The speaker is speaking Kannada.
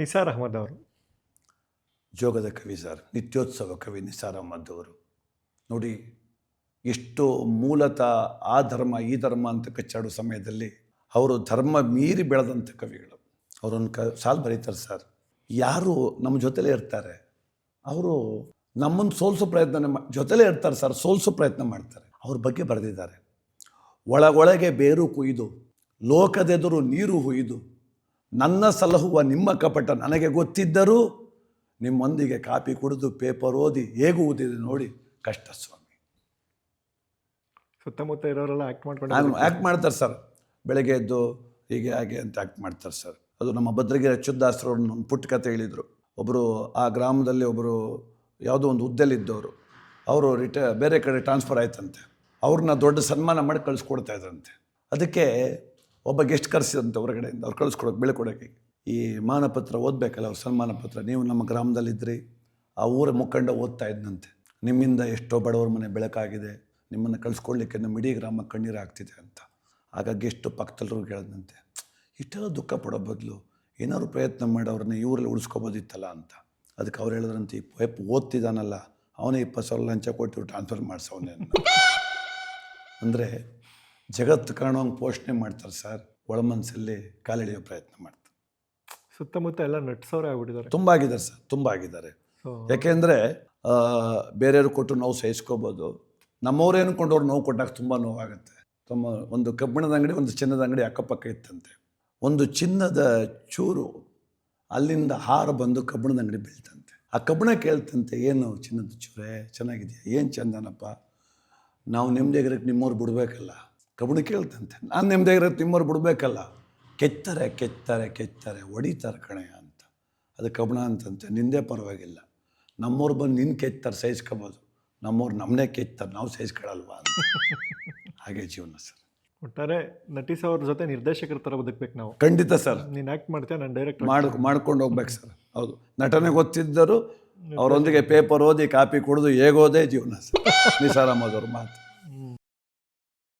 ನಿಸಾರ್ ಅಹಮದ್ ಅವರು? ಜೋಗದ ಕವಿ ಸರ್, ನಿತ್ಯೋತ್ಸವ ಕವಿ ನಿಸಾರ್ ಅಹಮದ್ ಅವರು. ನೋಡಿ, ಎಷ್ಟು ಮೂಲತಃ ಆ ಧರ್ಮ, ಈ ಧರ್ಮ ಅಂತ ಕಚ್ಚಾಡೋ ಸಮಯದಲ್ಲಿ ಅವರು ಧರ್ಮ ಮೀರಿ ಬೆಳೆದಂಥ ಕವಿಗಳು. ಅವರೊಂದು ಕ, ಸಾಲು ಬರೀತಾರೆ ಸರ್. ಯಾರು ನಮ್ಮ ಜೊತೆಲೇ ಇರ್ತಾರೆ, ಅವರು ನಮ್ಮನ್ನು ಸೋಲಿಸೋ ಪ್ರಯತ್ನ ಜೊತೆಲೇ ಇರ್ತಾರೆ ಸರ್, ಸೋಲಿಸೋ ಪ್ರಯತ್ನ ಮಾಡ್ತಾರೆ. ಅವ್ರ ಬಗ್ಗೆ ಬರೆದಿದ್ದಾರೆ. ಒಳಗೊಳಗೆ ಬೇರು ಕುಯ್ದು, ಲೋಕದೆದುರು ನೀರು ಹುಯ್ದು ನನ್ನ ಸಲಹುವ ನಿಮ್ಮ ಕಪಟ ನನಗೆ ಗೊತ್ತಿದ್ದರೂ ನಿಮ್ಮೊಂದಿಗೆ ಕಾಪಿ ಕುಡಿದು ಪೇಪರ್ ಓದಿ ಹೇಗುವುದಿದೆ ನೋಡಿ ಕಷ್ಟ ಸ್ವಾಮಿ ಸುತ್ತಮುತ್ತ ಇರೋರೆಲ್ಲ ಆ್ಯಕ್ಟ್ ಮಾಡ್ಕೊಂಡು ಆ್ಯಕ್ಟ್ ಮಾಡ್ತಾರೆ ಸರ್ ಬೆಳಗ್ಗೆ ಎದ್ದು ಹೀಗೆ ಹಾಗೆ ಅಂತ ಆ್ಯಕ್ಟ್ ಮಾಡ್ತಾರೆ ಸರ್ ಅದು ನಮ್ಮ ಭದ್ರಗಿರಿ ಅಚ್ಯುತದಾಸರು ಒಂದು ಪುಟ್ಟ ಕತೆ ಹೇಳಿದರು. ಒಬ್ಬರು ಆ ಗ್ರಾಮದಲ್ಲಿ ಒಬ್ಬರು ಯಾವುದೋ ಒಂದು ಹುದ್ದೆಲಿದ್ದವರು ಅವರು ರಿಟ ಬೇರೆ ಕಡೆ ಟ್ರಾನ್ಸ್ಫರ್ ಆಯ್ತಂತೆ. ಅವ್ರನ್ನ ದೊಡ್ಡ ಸನ್ಮಾನ ಮಾಡಿ ಕಳಿಸ್ಕೊಡ್ತಾ ಇದ್ರಂತೆ. ಅದಕ್ಕೆ ಒಬ್ಬ ಗೆಸ್ಟ್ ಕರೆಸಿದಂತೆ ಹೊರಗಡೆಯಿಂದ ಅವ್ರು ಕಳಿಸ್ಕೊಡೋಕೆ ಬೆಳ್ಕೊಡೋಕೆ ಈ ಮಾನಪತ್ರ ಓದಬೇಕಲ್ಲ, ಅವ್ರ ಸನ್ಮಾನ ಪತ್ರ ನೀವು ನಮ್ಮ ಗ್ರಾಮದಲ್ಲಿದ್ದಿರಿ ಆ ಊರ ಮುಖಂಡ ಓದ್ತಾ ಇದ್ದಂತೆ ನಿಮ್ಮಿಂದ ಎಷ್ಟೋ ಬಡವರ ಮನೆ ಬೆಳಕಾಗಿದೆ, ನಿಮ್ಮನ್ನು ಕಳಿಸ್ಕೊಡ್ಲಿಕ್ಕೆ ನಮ್ಮ ಇಡೀ ಗ್ರಾಮ ಕಣ್ಣೀರು ಆಗ್ತಿದೆ ಅಂತ. ಆಗ ಗೆಸ್ಟು ಪಕ್ಕದಲ್ಲರೂ ಕೇಳಿದಂತೆ, ಇಷ್ಟೆಲ್ಲ ದುಃಖ ಪಡೋ ಬದಲು ಏನಾದ್ರು ಪ್ರಯತ್ನ ಮಾಡಿ ಅವ್ರನ್ನ ಇವರಲ್ಲಿ ಉಳಿಸ್ಕೊಬೋದಿತ್ತಲ್ಲ ಅಂತ. ಅದಕ್ಕೆ ಅವ್ರು ಹೇಳಿದ್ರಂತೆ, ಈ ಪೈಪ್ ಓದ್ತಿದ್ದಾನಲ್ಲ ಅವನೇ ಇಪ್ಪತ್ತು ಸಾವಿರ ಲಂಚ ಕೊಟ್ಟು ಟ್ರಾನ್ಸ್ಫರ್ ಮಾಡಿಸವನೇ ಅಂದರೆ ಜಗತ್ತು ಕಾಣೋಂಗೆ ಪೋಷಣೆ ಮಾಡ್ತಾರೆ ಸರ್ ಒಳ ಮನಸ್ಸಲ್ಲಿ ಕಾಲೆಳೆಯೋ ಪ್ರಯತ್ನ ಮಾಡ್ತಾರೆ. ಸುತ್ತಮುತ್ತ ಎಲ್ಲ ನಟ್ಸೋರೇ ಆಗ್ಬಿಟ್ಟಿದ್ದಾರೆ. ತುಂಬ ಆಗಿದ್ದಾರೆ ಸರ್ ತುಂಬ ಆಗಿದ್ದಾರೆ. ಯಾಕೆಂದರೆ ಬೇರೆಯವ್ರು ಕೊಟ್ಟು ನೋವು ಸಹಿಸ್ಕೋಬೋದು. ನಮ್ಮವ್ರೇನು ಕೊಂಡವ್ರು ನೋವು ಕೊಟ್ಟಾಗ ತುಂಬ ನೋವಾಗುತ್ತೆ. ತುಂಬ ಒಂದು ಕಬ್ಬಿಣದ ಅಂಗಡಿ ಒಂದು ಚಿನ್ನದ ಅಂಗಡಿ ಅಕ್ಕಪಕ್ಕ ಇತ್ತಂತೆ. ಒಂದು ಚಿನ್ನದ ಚೂರು ಅಲ್ಲಿಂದ ಹಾರ ಬಂದು ಕಬ್ಬಿಣದ ಅಂಗಡಿ ಬೀಳ್ತಂತೆ. ಆ ಕಬ್ಬಿಣ ಕೇಳ್ತಂತೆ ಏನು ಚಿನ್ನದ ಚೂರೇ? ಚೆನ್ನಾಗಿದೆಯಾ? ಏನು ಚಂದನಪ್ಪ? ನಾವು ನೆಮ್ಮದಿಯಾಗಿರಕ್ಕೆ ನಿಮ್ಮವ್ರು ಬಿಡಬೇಕಲ್ಲ. ಕಬ್ಬಿಣ ಕೇಳ್ತಂತೆ. ನಾನು ನೆಮ್ಮದಿಯಾಗಿರಕ್ಕೆ ತಿಮ್ಮರು ಬಿಡಬೇಕಲ್ಲ. ಕೆತ್ತಾರೆ ಕೆತ್ತಾರೆ ಕೆತ್ತಾರೆ ಹೊಡಿತಾರೆ ಕಣೆ ಅಂತ. ಅದು ಕಬಣ ಅಂತಂತೆ. ನಿಂದೇ ಪರವಾಗಿಲ್ಲ. ನಮ್ಮವ್ರು ಬಂದು ನಿನ್ನ ಕೆತ್ತಾರೆ ಸಹಿಸ್ಕೊಬೋದು. ನಮ್ಮವ್ರು ನಮ್ಮನ್ನೇ ಕೆತ್ತಾರೆ ನಾವು ಸಹಿಸ್ಕೊಳ್ಳಲ್ವಾ ಅಂತ. ಹಾಗೆ ಜೀವನ ಸರ್. ಒಟ್ಟಾರೆ ನಟಿಸ್ ಅವ್ರ ಜೊತೆ ನಿರ್ದೇಶಕರ ಥರ ಬದುಕಬೇಕು ನಾವು. ಖಂಡಿತ ಸರ್. ನೀನು ಆ್ಯಕ್ಟ್ ಮಾಡ್ತೀಯ ನಾನು ಡೈರೆಕ್ಟ್ ಮಾಡಿ ಮಾಡ್ಕೊಂಡು ಹೋಗ್ಬೇಕು ಸರ್. ಹೌದು. ನಟನೆ ಗೊತ್ತಿದ್ದರು ಅವರೊಂದಿಗೆ ಪೇಪರ್ ಓದಿ ಕಾಪಿ ಕುಡಿದು ಹೇಗೋದೇ ಜೀವನ ಸರ್. ನಿಸಾರ್ ಅಹಮದ್ ಮಾತು.